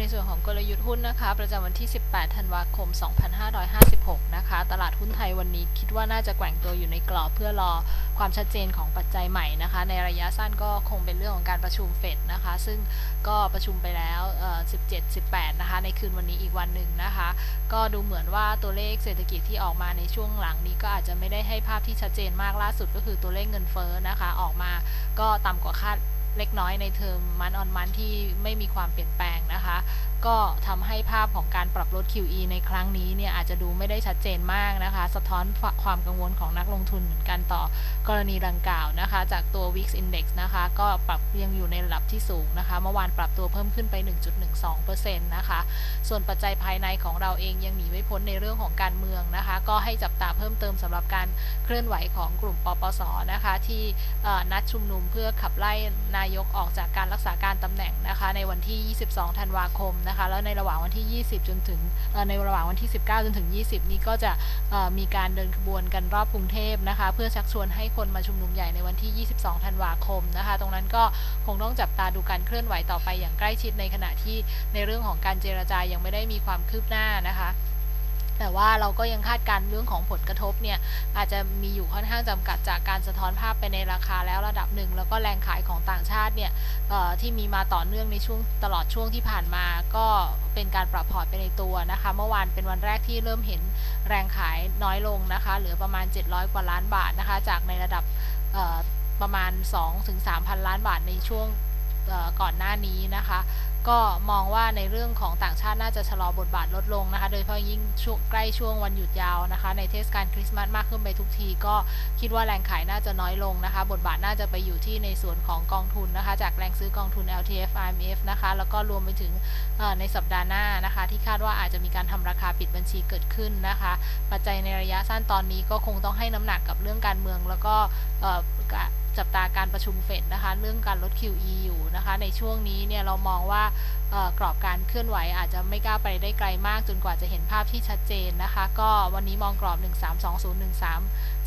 ในส่วนของกลยุทธ์หุ้นนะคะ ประจำวันที่ 18 ธันวาคม 2556 นะคะ ตลาดหุ้นไทยวันนี้คิดว่าน่าจะแกว่งตัวอยู่ในกรอบเพื่อรอความชัดเจนของปัจจัยใหม่นะคะ ในระยะสั้นก็คงเป็นเรื่องของการประชุมเฟดนะคะ ซึ่งก็ประชุมไปแล้ว 17 18 นะคะ ในคืนวันนี้อีกวันหนึ่งนะคะ ก็ดูเหมือนว่าตัวเลขเศรษฐกิจที่ออกมาในช่วงหลังนี้ก็อาจจะไม่ได้ให้ภาพที่ชัดเจนมากล่าสุดก็คือตัวเลขเงินเฟ้อนะคะ ออกมาก็ต่ำกว่าคาด เล็กน้อยในเทอมมันออนมันที่ไม่มีความเปลี่ยนแปลงนะคะ ก็ทำให้ภาพของการปรับลด QE ในครั้งนี้เนี่ยอาจจะดูไม่ได้ชัดเจนมากนะคะ สะท้อนความกังวลของนักลงทุนเหมือนกันต่อกรณีดังกล่าวนะคะ จากตัว Wix Index นะคะ ก็ปรับยังอยู่ในระดับที่สูงนะคะ เมื่อวานปรับตัวเพิ่มขึ้นไป 1.12%นะคะ ส่วนปัจจัยภายในของเราเองยังหนีไม่พ้นในเรื่องของการเมืองนะคะ ก็ให้จับตาเพิ่มเติมสำหรับการเคลื่อนไหวของกลุ่มปปสนะคะ ที่นัดชุมนุมเพื่อขับไล่นายกออกจากการรักษาการตำแหน่งนะคะ ในวันที่ 22 ธันวาคมนะคะ แล้วในระหว่างวันที่ 20 จนถึงในระหว่างวันที่ 19 จนถึง 20 นี้ก็จะมีการเดินขบวนกันรอบกรุงเทพนะคะ เพื่อชักชวนให้คนมาชุมนุมใหญ่ในวันที่ 22 ธันวาคมนะคะ ตรงนั้นก็คงต้องจับตาดูการเคลื่อนไหวต่อไปอย่างใกล้ชิดในขณะที่ในเรื่องของการเจรจายังไม่ได้มีความคืบหน้านะคะ แต่ว่าเราก็ยังคาดการณ์เรื่องของผลกระทบเนี่ยอาจจะมีอยู่ค่อนข้างจำกัดจากการสะท้อนภาพไปในราคาแล้วระดับหนึ่งแล้วก็แรงขายของต่างชาติเนี่ยที่มีมาต่อเนื่องในช่วงตลอดช่วงที่ผ่านมาก็เป็นการปรับพอร์ตไปในตัวนะคะ เมื่อวานเป็นวันแรกที่เริ่มเห็นแรงขายน้อยลงนะคะ เหลือประมาณ 700 กว่าล้านบาทนะคะ จากในระดับประมาณ 2-3,000 ล้านบาทในช่วง ก่อนหน้านี้นะคะ ก็มองว่าในเรื่องของต่างชาติน่าจะชะลอบทบาทลดลงนะคะ โดยเฉพาะยิ่งช่วงใกล้ช่วงวันหยุดยาวนะคะ ในเทศกาลคริสต์มาสมากขึ้นไปทุกที ก็คิดว่าแรงขายน่าจะน้อยลงนะคะ บทบาทน่าจะไปอยู่ที่ในส่วนของกองทุนนะคะ จากแรงซื้อกองทุน LTF IMF นะคะ แล้วก็รวมไปถึงในสัปดาห์หน้านะคะ ที่คาดว่าอาจจะมีการทำราคาปิดบัญชีเกิดขึ้นนะคะ ปัจจัยในระยะสั้นตอนนี้ก็คงต้องให้น้ำหนักกับเรื่องการเมืองแล้วก็จับตาการประชุมเฟดนะคะเรื่องการลด QE อยู่นะคะในช่วงนี้เนี่ยเรามองว่ากรอบการเคลื่อนไหวอาจจะไม่กล้าไปได้ไกลมากจนกว่าจะเห็นภาพที่ชัดเจนนะคะ ก็วันนี้มองกรอบ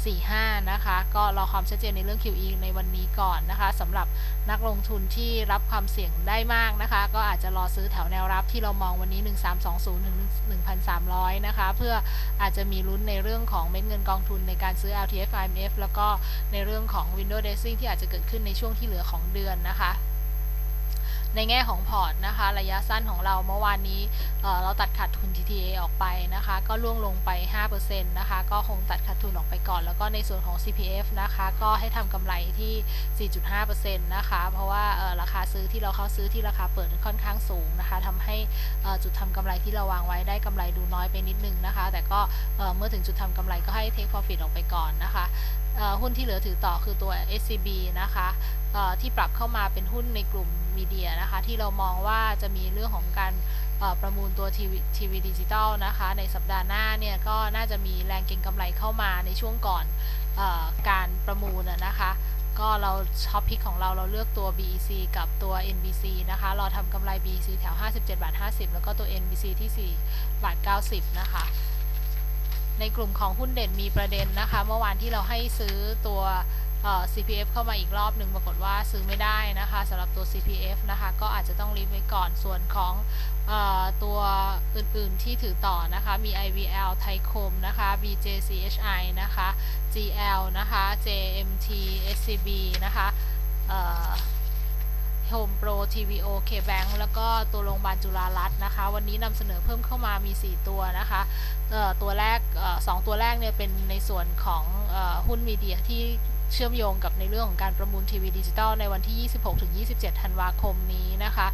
3.45 นะคะ ก็รอความชัดเจนในเรื่อง QE ในวันนี้ก่อนนะคะสำหรับนักลงทุนที่รับความเสี่ยงได้มากนะคะ ก็อาจจะรอซื้อแถวแนวรับที่เรามองวันนี้ 1320 ถึง 1,300 นะคะ เพื่ออาจจะมีลุ้นในเรื่องของเม็ดเงินกองทุนในการซื้อ LTF IMF แล้วก็ในเรื่องของ window dressing ที่อาจจะเกิดขึ้นในช่วงที่เหลือของเดือนนะคะ ในแง่ของพอร์ตนะคะ ระยะสั้นของเราเมื่อวานนี้เเราตัดขาดทุน TTA ออกไปนะคะ ก็ล่วงลงไป 5%นะคะ ก็คงตัดขาดทุนออกไปก่อน แล้วก็ในส่วนของ CPF นะคะ ก็ให้ทำกำไรที่ 4.5%นะคะ เพราะว่าราคาซื้อที่เราเข้าซื้อที่ราคาเปิดค่อนข้างสูงนะคะทำให้ จุดทำกำไรที่เราวางไว้ได้กำไรดูน้อยไปนิดนึงนะคะ แต่ก็เมื่อถึงจุดทำกำไรก็ให้ take profit ออกไปก่อนนะคะหุ้นที่เหลือถือต่อคือตัว SCB นะคะที่ปรับเข้ามาเป็นหุ้นในกลุ่มมีเดียนะคะ ที่เรามองว่าจะมีเรื่องของการประมูลตัวทีวีดิจิตอลนะคะ ในสัปดาห์หน้าเนี่ยก็น่าจะมีแรงเก็งกำไรเข้ามาในช่วงก่อนอการประมูลนะคะ เราช็อปพิกของเราเราเลือกตัว BEC กับตัว NBC นะคะ เราทำกำไร BEC แถว 57 บาท 50 แล้วก็ตัว NBC ที่ 4 บาท 90 นะคะ ในกลุ่มของหุ้นเด่นมีประเด็นนะคะ เมื่อวานที่เราให้ซื้อตัว CPF เข้ามาอีกรอบหนึ่งปรากฏว่าซื้อไม่ได้นะคะสำหรับตัว CPF นะคะ ก็อาจจะต้องรีบไว้ก่อนส่วนของเออตัวอื่นๆที่ถือต่อนะคะ มี IVL ไทยคมนะคะ BJCHI นะคะ GL นะคะ JMT SCB นะคะ Home Pro TVO KBank แล้วก็ตัวโรงพยาบาลจุฬารัตน์นะคะ วันนี้นำเสนอเพิ่มเข้ามามี 4 ตัวนะคะเออตัวแรกเออสองตัวแรกเนี่ยเป็นในส่วนของเอ่อหุ้นมีเดียที่ เชื่อมโยงกับในเรื่องของการประมูลทีวีดิจิตอลในวันที่ 26-27 ธันวาคมนี้นะคะ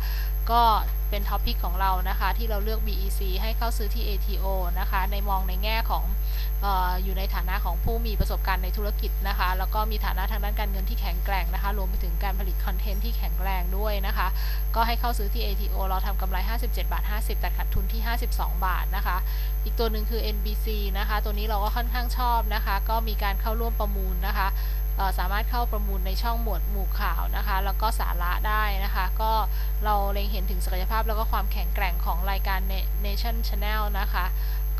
ก็เป็นท็อปิกของเรานะคะ ที่เราเลือก BEC ให้เข้าซื้อที่ ATO นะคะ ในมองในแง่ของอออยู่ในฐานะของผู้มีประสบการณ์ในธุรกิจนะคะ แล้วก็มีฐานะทางด้านการเงินที่แข็งแกร่งนะคะ รวมไปถึงการผลิตคอนเทนต์ที่แข็งแรงด้วยนะคะ ก็ให้เข้าซื้อที่ ATO เราทำกำไร 57 บาท 50 แต่ขาดทุนที่ 52 บาทนะคะ อีกตัวหนึ่งคือ NBC นะคะ ตัวนี้เราก็ค่อนข้างชอบนะคะ ก็มีการเข้าร่วมประมูลนะคะ สามารถเข้าประมูลในช่องหมวดหมู่ข่าวนะคะ แล้วก็สาระได้นะคะ ก็เราเล็งเห็นถึงศักยภาพแล้วก็ความแข็งแกร่งของรายการ Nation Channel นะคะ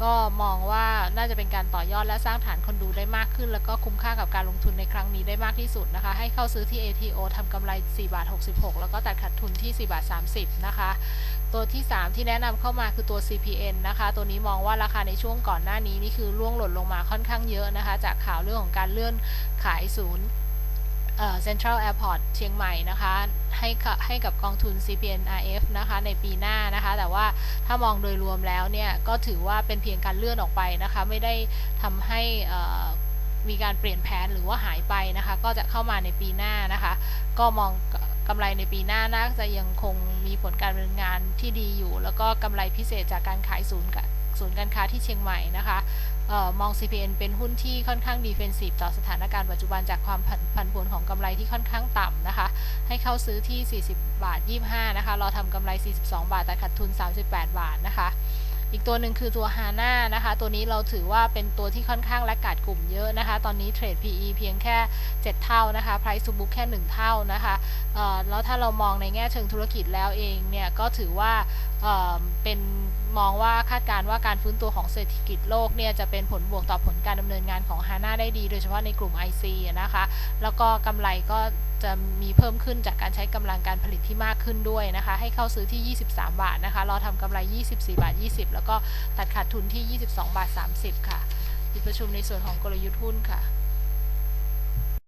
ก็มองว่าน่าจะเป็นการต่อยอดและสร้างฐานคนดูได้มากขึ้น แล้วก็คุ้มค่ากับการลงทุนในครั้งนี้ได้มากที่สุดนะคะ ให้เข้าซื้อที่ ATO ทำกำไร 4 บาท 66 แล้วก็ตัดขาดทุนที่ 4 บาท 30 นะคะ ตัวที่ 3 ที่แนะนำเข้ามาคือตัว CPN นะคะ ตัวนี้มองว่าราคาในช่วงก่อนหน้านี้นี่คือร่วงหล่นลงมาค่อนข้างเยอะนะคะ จากข่าวเรื่องของการเลื่อนขายศูนย์ เซ็นทรัลแอร์พอร์ตเชียงใหม่นะคะให้กับให้กับกองทุน CPN RF นะคะในปีหน้านะคะแต่ว่าถ้ามองโดยรวมแล้วเนี่ยก็ถือว่าเป็นเพียงการเลื่อนออกไปนะคะไม่ได้ทำให้มีการเปลี่ยนแผนหรือว่าหายไปนะคะก็จะเข้ามาในปีหน้านะคะก็มองกำไรในปีหน้าน่าจะยังคงมีผลการดำเนินงานที่ดีอยู่ แล้วก็กำไรพิเศษจากการขายศูนย์ ศูนย์การค้าที่เชียงใหม่นะคะออมอง CPN เป็นหุ้นที่ค่อนข้างดีเฟนซีฟต่อสถานการณ์ปัจจุบันจากความผันผวนของกำไรที่ค่อนข้างต่ำนะคะ ให้เข้าซื้อที่ 40 บาท 25 นะคะ รอทำกำไร 42 บาท แต่ขาดทุน 38 บาทนะคะอีกตัวหนึ่งคือตัวฮาน่านะคะ ตัวนี้เราถือว่าเป็นตัวที่ค่อนข้างและกาดกลุ่มเยอะนะคะ ตอนนี้เทรด PE เพียงแค่ 7 เท่านะคะ Price to book แค่ 1 เท่านะคะแล้วถ้าเรามองในแง่เชิงธุรกิจแล้วเองเนี่ย ก็ถือว่า เป็นมองว่าคาดการว่าการฟื้นตัวของเศรษฐกิจโลกเนี่ยจะเป็นผลบวกต่อผลการดำเนินงานของฮาน่าได้ดี โดยเฉพาะในกลุ่ม IC นะคะ แล้วก็กำไรก็จะมีเพิ่มขึ้นจากการใช้กำลังการผลิตที่มากขึ้นด้วยนะคะ ให้เข้าซื้อที่ 23 บาทนะคะ รอทำกำไร 24 บาท 20 แล้วก็ตัดขาดทุนที่ 22 บาท 30 ค่ะปิดประชุมในส่วนของกลยุทธ์หุ้นค่ะ